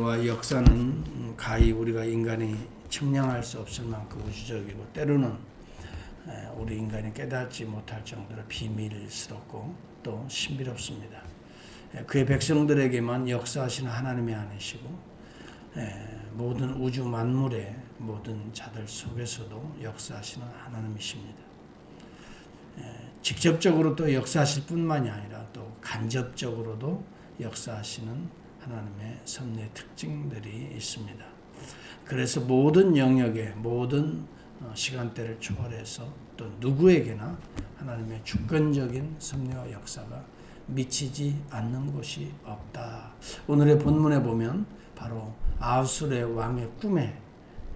와 역사는 가히 우리가 인간이 측량할 수 없을 만큼 우주적이고 때로는 에, 우리 인간이 깨닫지 못할 정도로 비밀스럽고 또 신비롭습니다. 에, 그의 백성들에게만 역사하시는 하나님이 아니시고 에, 모든 우주 만물의 모든 자들 속에서도 역사하시는 하나님이십니다. 에, 직접적으로 또 역사하실 뿐만이 아니라 또 간접적으로도 역사하시는 하나님의 섭리의 특징들이 있습니다. 그래서 모든 영역에 모든 어, 시간대를 초월해서 또 누구에게나 하나님의 주권적인 섭리와 역사가 미치지 않는 곳이 없다. 오늘의 본문에 보면 바로 아수르의 왕의 꿈에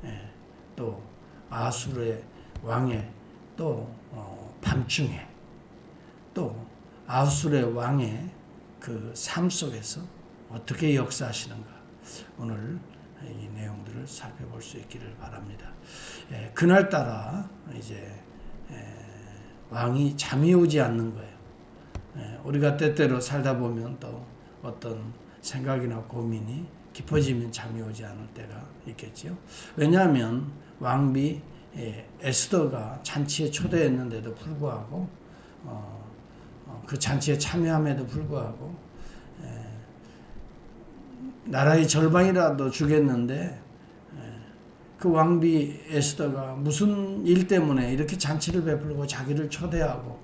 예, 또 아수르의 왕의 또 어, 밤중에 또 아수르의 왕의 그 삶 속에서 어떻게 역사하시는가 오늘 이 내용들을 살펴볼 수 있기를 바랍니다. 예, 그날따라 이제 예, 왕이 잠이 오지 않는 거예요. 예, 우리가 때때로 살다 보면 또 어떤 생각이나 고민이 깊어지면 잠이 오지 않을 때가 있겠지요. 왜냐하면 왕비 예, 에스더가 잔치에 초대했는데도 불구하고 어, 어, 그 잔치에 참여함에도 불구하고 예, 나라의 절반이라도 주겠는데 예, 그 왕비 에스더가 무슨 일 때문에 이렇게 잔치를 베풀고 자기를 초대하고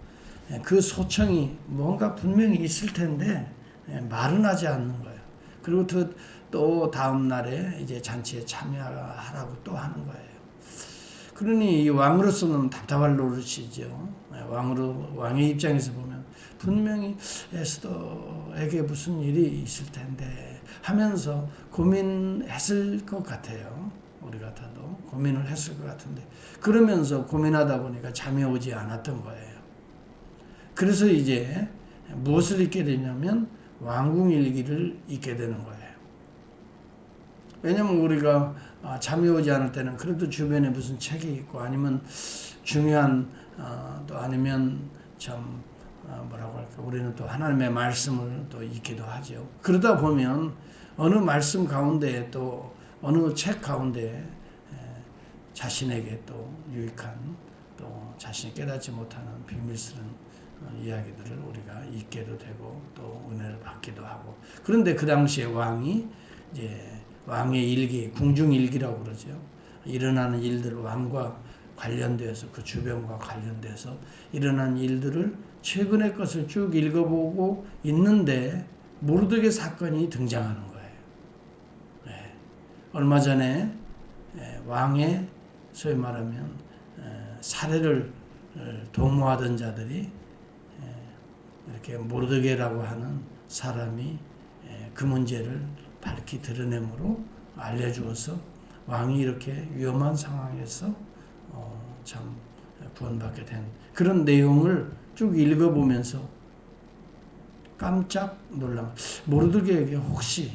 예, 그 소청이 뭔가 분명히 있을 텐데 예, 말은 하지 않는 거예요. 그리고 또, 또 다음 날에 이제 잔치에 참여하라고 또 하는 거예요. 그러니 이 왕으로서는 답답할 노릇이죠. 예, 왕으로 왕의 입장에서 보면 분명히 에스더에게 무슨 일이 있을 텐데 하면서 고민했을 것 같아요. 우리 같아도 고민을 했을 것 같은데 그러면서 고민하다 보니까 잠이 오지 않았던 거예요. 그래서 이제 무엇을 읽게 되냐면 왕궁 일기를 읽게 되는 거예요. 왜냐면 우리가 아, 잠이 오지 않을 때는 그래도 주변에 무슨 책이 있고 아니면 중요한 어, 또 아니면 참 어, 뭐라고 할까 우리는 또 하나님의 말씀을 또 읽기도 하죠. 그러다 보면 어느 말씀 가운데 또 어느 책 가운데 자신에게 또 유익한 또 자신이 깨닫지 못하는 비밀스러운 어, 이야기들을 우리가 읽게도 되고 또 은혜를 받기도 하고 그런데 그 당시에 왕이 이제 왕의 일기 궁중 일기라고 그러죠 일어나는 일들 왕과 관련돼서 그 주변과 관련돼서 일어난 일들을 최근의 것을 쭉 읽어보고 있는데 모르드게 사건이 등장하는 거예요. 네. 얼마 전에 왕의 소위 말하면 사례를 도모하던 자들이 이렇게 모르드게라고 하는 사람이 그 문제를 밝히 드러내므로 알려주어서 왕이 이렇게 위험한 상황에서 어, 참 구원받게 된 그런 내용을 쭉 읽어보면서 깜짝 놀라 모르드게에게 혹시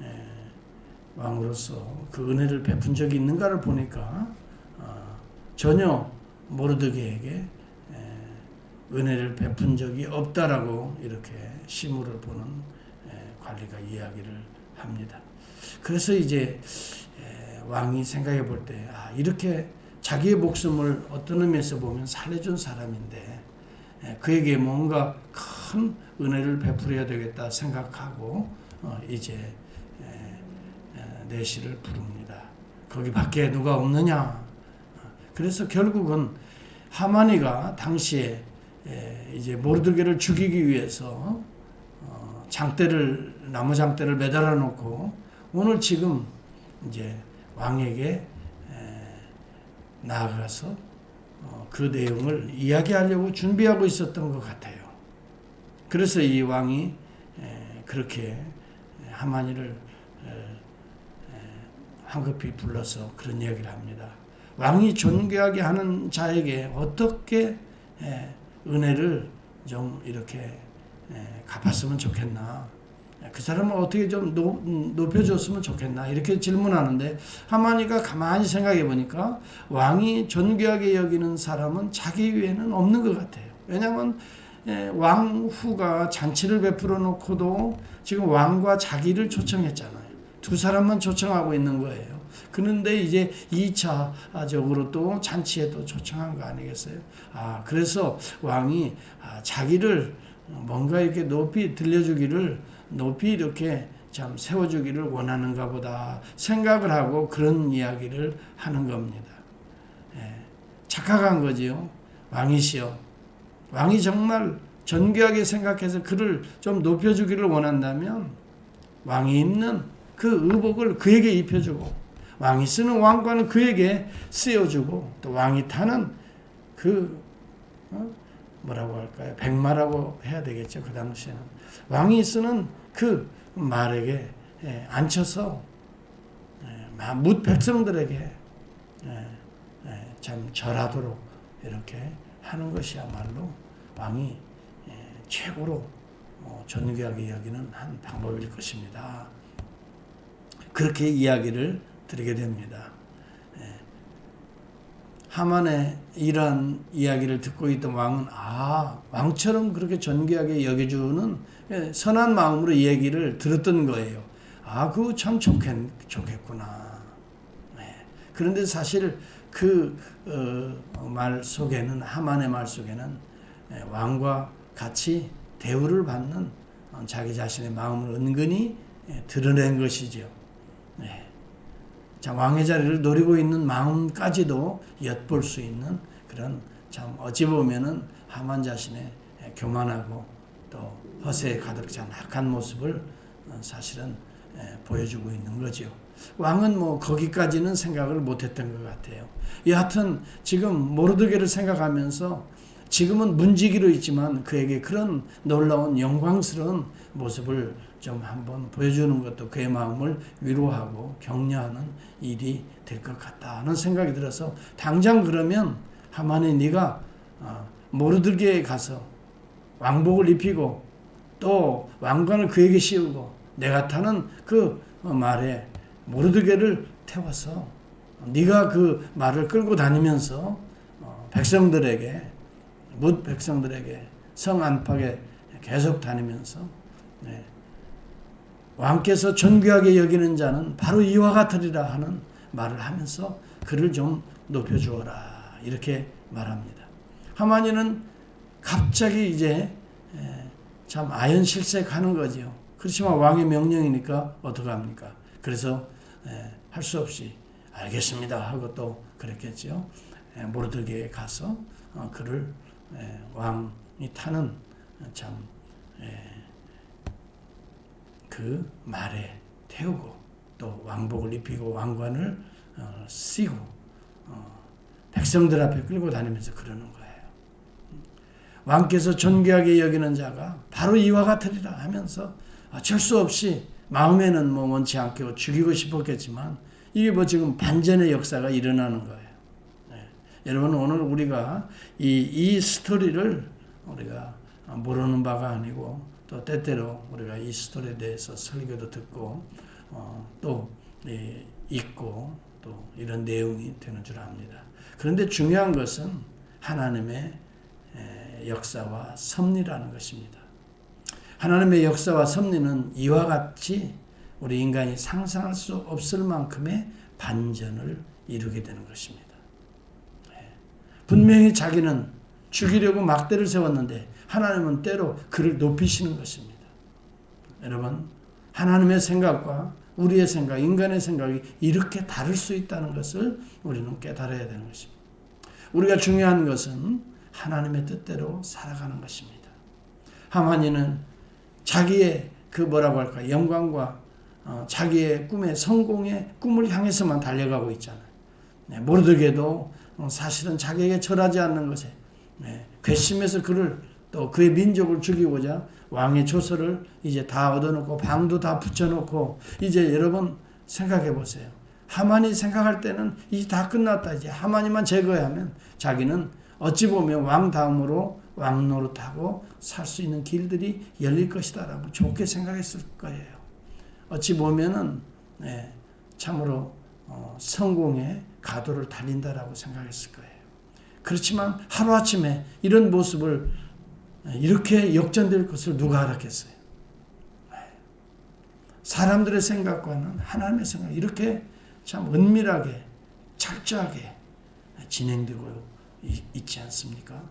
에, 왕으로서 그 은혜를 베푼 적이 있는가를 보니까 어, 전혀 모르드게에게 에, 은혜를 베푼 적이 없다라고 이렇게 시무를 보는 에, 관리가 이야기를 합니다. 그래서 이제 에, 왕이 생각해 볼 때 아, 이렇게 자기의 목숨을 어떤 의미에서 보면 살려준 사람인데 에, 그에게 뭔가 큰 은혜를 베풀어야 되겠다 생각하고 어, 이제 내시를 부릅니다. 거기 밖에 누가 없느냐? 어, 그래서 결국은 하마니가 당시에 에, 이제 모르드게를 죽이기 위해서 어, 장대를 나무 장대를 매달아 놓고 오늘 지금 이제 왕에게 나아가서 어, 그 내용을 이야기하려고 준비하고 있었던 것 같아요. 그래서 이 왕이 그렇게 하마니를 황급히 불러서 그런 이야기를 합니다. 왕이 존귀하게 하는 자에게 어떻게 은혜를 좀 이렇게 갚았으면 좋겠나. 그 사람을 어떻게 좀 높여줬으면 좋겠나 이렇게 질문하는데 하마니가 가만히 생각해 보니까 왕이 존귀하게 여기는 사람은 자기 외에는 없는 것 같아요. 왜냐하면 왕후가 잔치를 베풀어 놓고도 지금 왕과 자기를 초청했잖아요. 두 사람만 초청하고 있는 거예요. 그런데 이제 2차적으로 또 잔치에 또 초청한 거 아니겠어요? 아, 그래서 왕이 아, 자기를 뭔가 이렇게 높이 들려주기를 높이 이렇게 참 세워주기를 원하는가 보다 생각을 하고 그런 이야기를 하는 겁니다. 예, 착각한 거지요. 왕이시여. 왕이 정말 전귀하게 생각해서 그를 좀 높여주기를 원한다면 왕이 입는 그 의복을 그에게 입혀주고 왕이 쓰는 왕관을 그에게 쓰여주고 또 왕이 타는 그 어? 뭐라고 할까요? 백마라고 해야 되겠죠 그 당시에는 왕이 쓰는 그 말에게 예, 앉혀서 예, 묻 백성들에게 예, 예, 참 절하도록 이렇게 하는 것이야말로 왕이 예, 최고로 어, 존귀하게 여기는 한 방법일 것입니다. 그렇게 이야기를 드리게 됩니다. 예. 하만의 이러한 이야기를 듣고 있던 왕은 아 왕처럼 그렇게 존귀하게 여겨주는 예, 선한 마음으로 이 얘기를 들었던 거예요. 아 그거 참 좋겠, 좋겠구나. 네. 그런데 사실 그말 속에는 하만의 말 속에는 예, 왕과 같이 대우를 받는 어, 자기 자신의 마음을 은근히 예, 드러낸 것이죠. 네. 자, 왕의 자리를 노리고 있는 마음까지도 엿볼 수 있는 그런 참 어찌 보면은 하만 자신의 예, 교만하고 또 허세에 가득 찬 악한 모습을 어, 사실은 예, 보여주고 있는 거죠. 왕은 뭐 거기까지는 생각을 못했던 것 같아요. 여하튼 지금 모르드게를 생각하면서 지금은 문지기로 있지만 그에게 그런 놀라운 영광스러운 모습을 좀 한번 보여주는 것도 그의 마음을 위로하고 격려하는 일이 될 것 같다는 생각이 들어서 당장 그러면 하만이 네가 어, 모르드게에 가서 왕복을 입히고 또 왕관을 그에게 씌우고 내가 타는 그 말에 모르드게를 태워서 네가 그 말을 끌고 다니면서 어, 백성들에게 뭇 백성들에게 성 안팎에 계속 다니면서 네. 왕께서 존귀하게 여기는 자는 바로 이와 같으리라 하는 말을 하면서 그를 좀 높여주어라 이렇게 말합니다. 하마니는 갑자기 이제 참 아연실색하는 거죠. 그렇지만 왕의 명령이니까 어떡 합니까? 그래서 할 수 없이 알겠습니다 하고 또 그랬겠죠. 모르드게에 가서 어, 그를 왕이 타는 참 그 말에 태우고 또 왕복을 입히고 왕관을 어, 쓰고 어, 백성들 앞에 끌고 다니면서 그러는 거예요. 왕께서 존귀하게 여기는 자가 바로 이와 같으리라 하면서 어쩔 수 없이 마음에는 뭐 원치 않고 죽이고 싶었겠지만 이게 뭐 지금 반전의 역사가 일어나는 거예요. 네. 여러분 오늘 우리가 이, 이 스토리를 우리가 모르는 바가 아니고 또 때때로 우리가 이 스토리에 대해서 설교도 듣고 어, 또 예, 읽고 또 이런 내용이 되는 줄 압니다. 그런데 중요한 것은 하나님의 역사와 섭리라는 것입니다. 하나님의 역사와 섭리는 이와 같이 우리 인간이 상상할 수 없을 만큼의 반전을 이루게 되는 것입니다. 분명히 자기는 죽이려고 막대를 세웠는데 하나님은 때로 그를 높이시는 것입니다. 여러분, 하나님의 생각과 우리의 생각, 인간의 생각이 이렇게 다를 수 있다는 것을 우리는 깨달아야 되는 것입니다. 우리가 중요한 것은 하나님의 뜻대로 살아가는 것입니다. 하만이는 자기의 그 뭐라고 할까 영광과 어, 자기의 꿈의 성공의 꿈을 향해서만 달려가고 있잖아요. 네, 모르드게도 어, 사실은 자기에게 절하지 않는 것에 네, 괘씸해서 그를 또 그의 민족을 죽이고자 왕의 조서를 이제 다 얻어놓고 방도 다 붙여놓고 이제 여러분 생각해 보세요. 하만이 생각할 때는 이제 다 끝났다. 이제 하만이만 제거하면 자기는 어찌 보면 왕 다음으로 왕 노릇하고 살 수 있는 길들이 열릴 것이다라고 좋게 생각했을 거예요. 어찌 보면은 네, 참으로 어, 성공의 가도를 달린다라고 생각했을 거예요. 그렇지만 하루 아침에 이런 모습을 이렇게 역전될 것을 누가 알았겠어요? 사람들의 생각과는 하나님의 생각 이렇게 참 은밀하게 철저하게 진행되고 이- 있지 않습니까?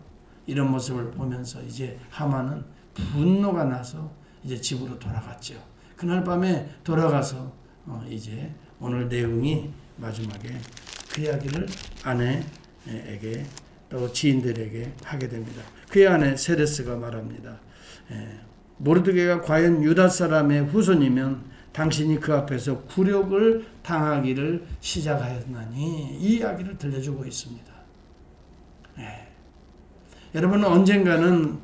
이런 모습을 보면서 이제 하만은 분노가 나서 이제 집으로 돌아갔죠. 그날 밤에 돌아가서 어 이제 오늘 내용이 마지막에 그 이야기를 아내에게 또 지인들에게 하게 됩니다. 그의 아내 세레스가 말합니다. 예, 모르드게가 과연 유다 사람의 후손이면 당신이 그 앞에서 굴욕을 당하기를 시작하였나니 이 이야기를 들려주고 있습니다. 예. 여러분 언젠가는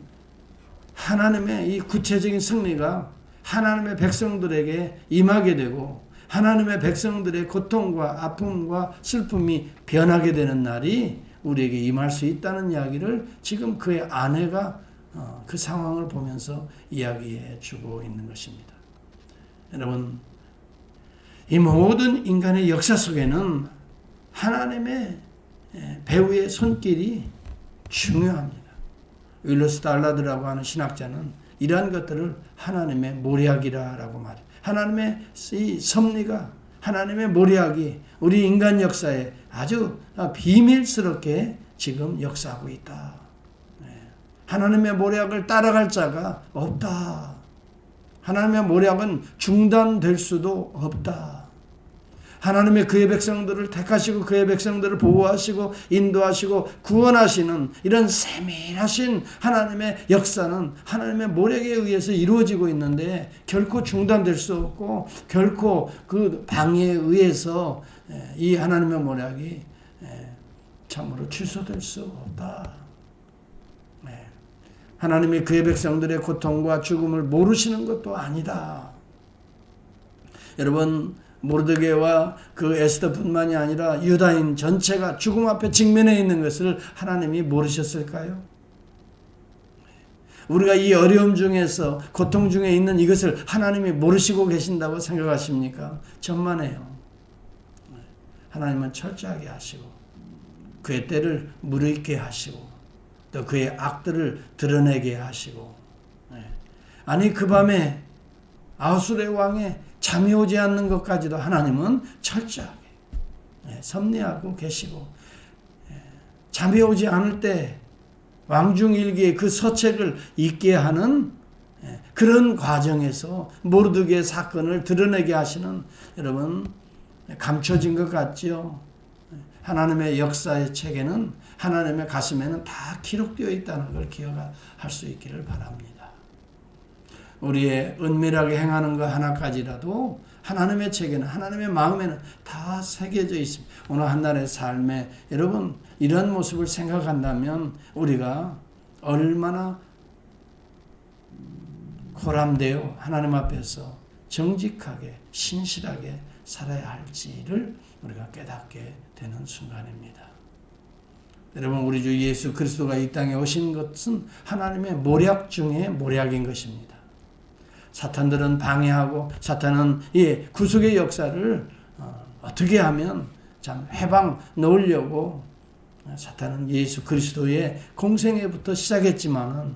하나님의 이 구체적인 승리가 하나님의 백성들에게 임하게 되고 하나님의 백성들의 고통과 아픔과 슬픔이 변하게 되는 날이 우리에게 임할 수 있다는 이야기를 지금 그의 아내가 어, 그 상황을 보면서 이야기해 주고 있는 것입니다. 여러분, 이 모든 인간의 역사 속에는 하나님의 예, 배우의 손길이 중요합니다. 윌러스 달라드라고 하는 신학자는 이러한 것들을 하나님의 모략이라고 말해. 하나님의 이 섭리가 하나님의 모략이 우리 인간 역사에 아주 비밀스럽게 지금 역사하고 있다. 네. 하나님의 모략을 따라갈 자가 없다. 하나님의 모략은 중단될 수도 없다. 하나님의 그의 백성들을 택하시고 그의 백성들을 보호하시고 인도하시고 구원하시는 이런 세밀하신 하나님의 역사는 하나님의 모략에 의해서 이루어지고 있는데 결코 중단될 수 없고 결코 그 방해에 의해서 이 하나님의 모략이 참으로 취소될 수 없다. 네. 하나님이 그의 백성들의 고통과 죽음을 모르시는 것도 아니다. 여러분 모르드게와 그 에스더뿐만이 아니라 유다인 전체가 죽음 앞에 직면해 있는 것을 하나님이 모르셨을까요? 우리가 이 어려움 중에서 고통 중에 있는 이것을 하나님이 모르시고 계신다고 생각하십니까? 천만에요. 하나님은 철저하게 하시고 그의 때를 무르익게 하시고 또 그의 악들을 드러내게 하시고 아니 그 밤에 아수르의 왕의 잠이 오지 않는 것까지도 하나님은 철저하게 예, 섭리하고 계시고 예, 잠이 오지 않을 때 왕중일기의 그 서책을 읽게 하는 예, 그런 과정에서 모르드게 사건을 드러내게 하시는 여러분 감춰진 것 같지요. 하나님의 역사의 책에는 하나님의 가슴에는 다 기록되어 있다는 걸 기억할 수 있기를 바랍니다. 우리의 은밀하게 행하는 것 하나까지라도 하나님의 책에는 하나님의 마음에는 다 새겨져 있습니다. 오늘 한날의 삶에 여러분 이런 모습을 생각한다면 우리가 얼마나 고람되어 하나님 앞에서 정직하게 신실하게 살아야 할지를 우리가 깨닫게 되는 순간입니다. 여러분 우리 주 예수 그리스도가 이 땅에 오신 것은 하나님의 모략 중에 모략인 것입니다. 사탄들은 방해하고 사탄은 이 구속의 역사를 어, 떻게 하면 참 해방 놓으려고 사탄은 예수 그리스도의 공생애부터 시작했지만은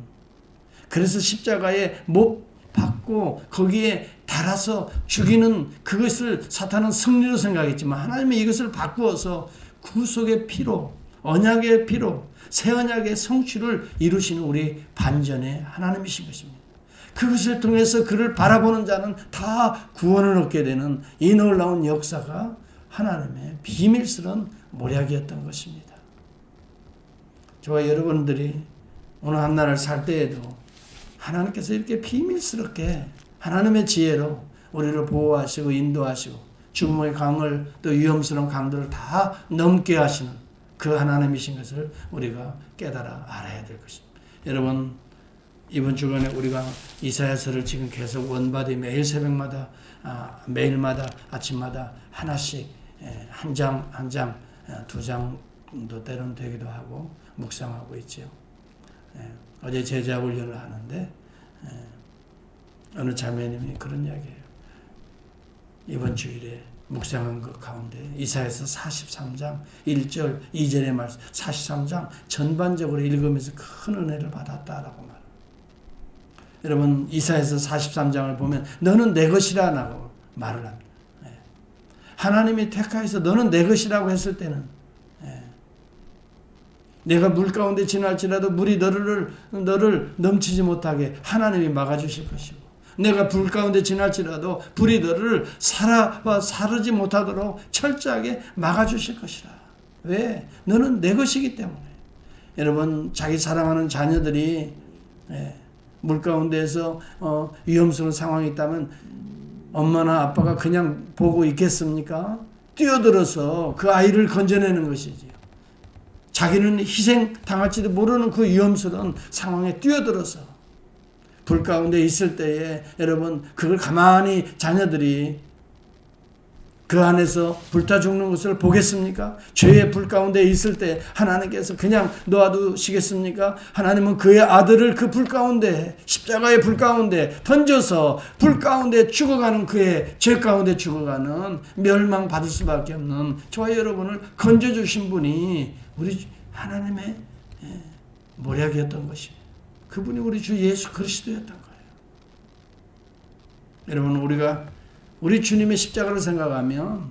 그래서 십자가에 못 받고 거기에 달아서 죽이는 그것을 사탄은 승리로 생각했지만 하나님이 이것을 바꾸어서 구속의 피로 언약의 피로 새 언약의 성취를 이루시는 우리 반전의 하나님이신 것입니다. 그것을 통해서 그를 바라보는 자는 다 구원을 얻게 되는 이 놀라운 역사가 하나님의 비밀스러운 모략이었던 것입니다. 저와 여러분들이 오늘 한 날을 살 때에도 하나님께서 이렇게 비밀스럽게 하나님의 지혜로 우리를 보호하시고 인도하시고 죽음의 강을 또 위험스러운 강들을 다 넘게 하시는 그 하나님이신 것을 우리가 깨달아 알아야 될 것입니다. 여러분 이번 주간에 우리가 이사야서를 지금 계속 원바디 매일 새벽마다 아, 매일마다 아침마다 하나씩 한 장 한 장 두 장도 때로는 되기도 하고 묵상하고 있죠. 예, 어제 제자 훈련을 하는데 예, 어느 자매님이 그런 이야기예요. 이번 주일에 묵상한 것 가운데 이사에서 43장 1절 2절의 말씀 43장 전반적으로 읽으면서 큰 은혜를 받았다라고 말. 여러분 이사에서 43장을 보면 너는 내 것이라 나고 말을 합니다. 예. 하나님이 택하여서 너는 내 것이라고 했을 때는 예. 내가 물 가운데 지날지라도 물이 너를 너를 넘치지 못하게 하나님이 막아주실 것이고 내가 불 가운데 지날지라도 불이 너를 살아 사르지 못하도록 철저하게 막아 주실 것이라. 왜? 너는 내 것이기 때문에. 여러분 자기 사랑하는 자녀들이 예, 물 가운데에서 어, 위험스러운 상황이 있다면 엄마나 아빠가 그냥 보고 있겠습니까? 뛰어들어서 그 아이를 건져내는 것이지요. 자기는 희생 당할지도 모르는 그 위험스러운 상황에 뛰어들어서 불 가운데 있을 때에 여러분 그걸 가만히 자녀들이 그 안에서 불타 죽는 것을 보겠습니까? 죄의 불 가운데 있을 때 하나님께서 그냥 놓아두시겠습니까? 하나님은 그의 아들을 그 불 가운데 십자가의 불 가운데 던져서 불 가운데 죽어가는 그의 죄 가운데 죽어가는 멸망 받을 수밖에 없는 저와 여러분을 건져 주신 분이 우리 하나님의 예, 모략이었던 것이 그분이 우리 주 예수 그리스도였던 거예요. 여러분 우리가 우리 주님의 십자가를 생각하면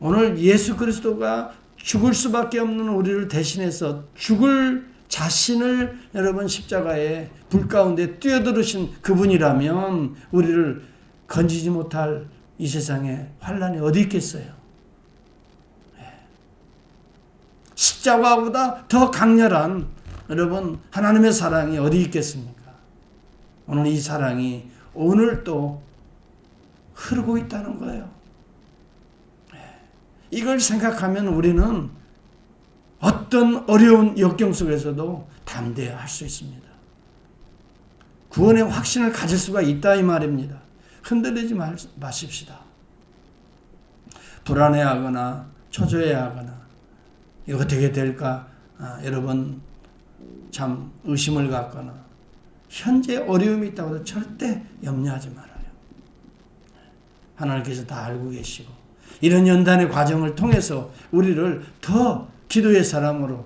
오늘 예수 그리스도가 죽을 수밖에 없는 우리를 대신해서 죽을 자신을 여러분 십자가에 불 가운데 뛰어들으신 그분이라면 우리를 건지지 못할 이 세상에 환란이 어디 있겠어요? 십자가보다 더 강렬한 여러분 하나님의 사랑이 어디 있겠습니까? 오늘 이 사랑이 오늘 또 흐르고 있다는 거예요. 이걸 생각하면 우리는 어떤 어려운 역경 속에서도 담대할 수 있습니다. 구원의 확신을 가질 수가 있다 이 말입니다. 흔들리지 마십시다. 불안해하거나 초조해하거나 이거 어떻게 될까? 아, 여러분 참 의심을 갖거나 현재 어려움이 있다고 해도 절대 염려하지 말아요. 하나님께서 다 알고 계시고 이런 연단의 과정을 통해서 우리를 더 기도의 사람으로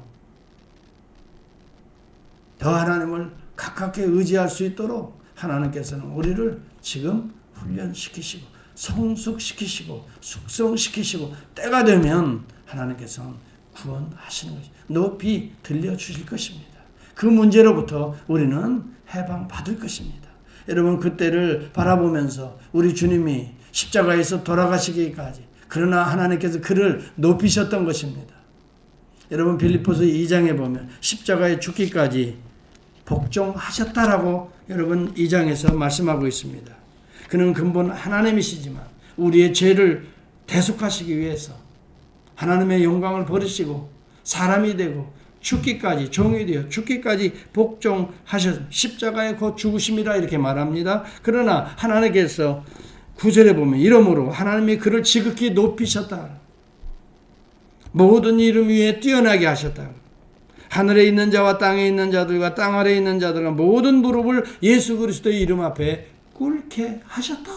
더 하나님을 가깝게 의지할 수 있도록 하나님께서는 우리를 지금 훈련시키시고 성숙시키시고 숙성시키시고 때가 되면 하나님께서는 구원하시는 것이 높이 들려주실 것입니다. 그 문제로부터 우리는 해방받을 것입니다. 여러분 그때를 바라보면서 우리 주님이 십자가에서 돌아가시기까지 그러나 하나님께서 그를 높이셨던 것입니다. 여러분 빌립보서 2장에 보면 십자가에 죽기까지 복종하셨다라고 여러분 2장에서 말씀하고 있습니다. 그는 근본 하나님이시지만 우리의 죄를 대속하시기 위해서 하나님의 영광을 버리시고 사람이 되고 죽기까지 종이 되어 죽기까지 복종하셨 십자가의 곧 죽으심이라 이렇게 말합니다. 그러나 하나님께서 구절에 보면 이러므로 하나님이 그를 지극히 높이셨다. 모든 이름 위에 뛰어나게 하셨다. 하늘에 있는 자와 땅에 있는 자들과 땅 아래에 있는 자들과 모든 무릎을 예수 그리스도의 이름 앞에 꿇게 하셨다.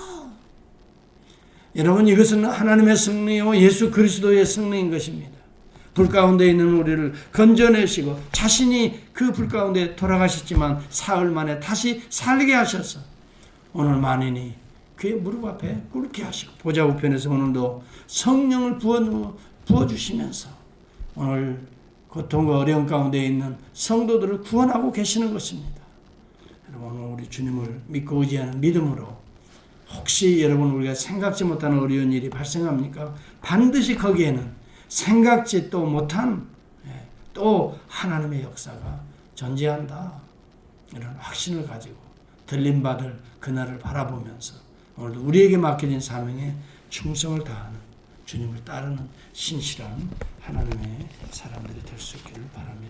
여러분 이것은 하나님의 승리요 예수 그리스도의 승리인 것입니다. 불 가운데 있는 우리를 건져내시고 자신이 그 불 가운데 돌아가셨지만 사흘 만에 다시 살게 하셔서 오늘 만인이 그의 무릎 앞에 꿇게 하시고 보좌 우편에서 오늘도 성령을 부어 부어 주시면서 오늘 고통과 어려움 가운데 있는 성도들을 구원하고 계시는 것입니다. 여러분 오늘 우리 주님을 믿고 의지하는 믿음으로 혹시 여러분 우리가 생각지 못하는 어려운 일이 발생합니까? 반드시 거기에는 생각지 또 못한 예, 또 하나님의 역사가 존재한다. 이런 확신을 가지고 들림받을 그날을 바라보면서 오늘도 우리에게 맡겨진 사명에 충성을 다하는 주님을 따르는 신실한 하나님의 사람들이 될 수 있기를 바랍니다.